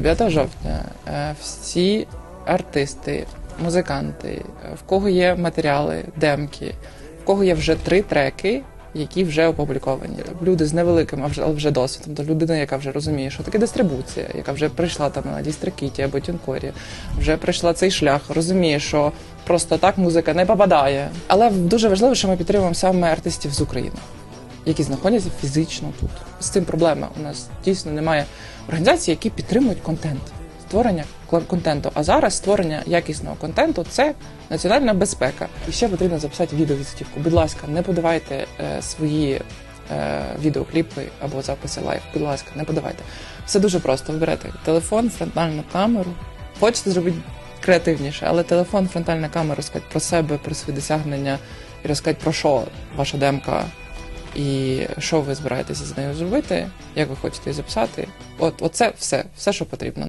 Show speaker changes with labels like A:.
A: 9 жовтня е, всі артисти, музиканти, е, в кого є матеріали, демки, в кого є вже три треки, які вже опубліковані. Люди з невеликим, але вже досвідом, тобто людина, яка вже розуміє, що таке дистрибуція, яка вже прийшла там на дістрикіті або тюнкорі, вже пройшла цей шлях, розуміє, що просто так музика не попадає. Але дуже важливо, що ми підтримуємо саме артистів з України які знаходяться фізично тут. З цим проблема. У нас дійсно немає організацій, які підтримують контент, створення контенту. А зараз створення якісного контенту це національна безпека. І ще потрібно записати відеовізитівку. Будь ласка, не подавайте е, свої. е, Відеокліпи або записи лайв, будь ласка, не подавайте. Все дуже просто. Ви телефон, фронтальну камеру. Хочете зробити креативніше, але телефон, фронтальна камера, розказати про себе, про свої досягнення і розказати про що ваша демка і що ви збираєтеся з нею зробити, як ви хочете її записати. От, оце все, все, що потрібно.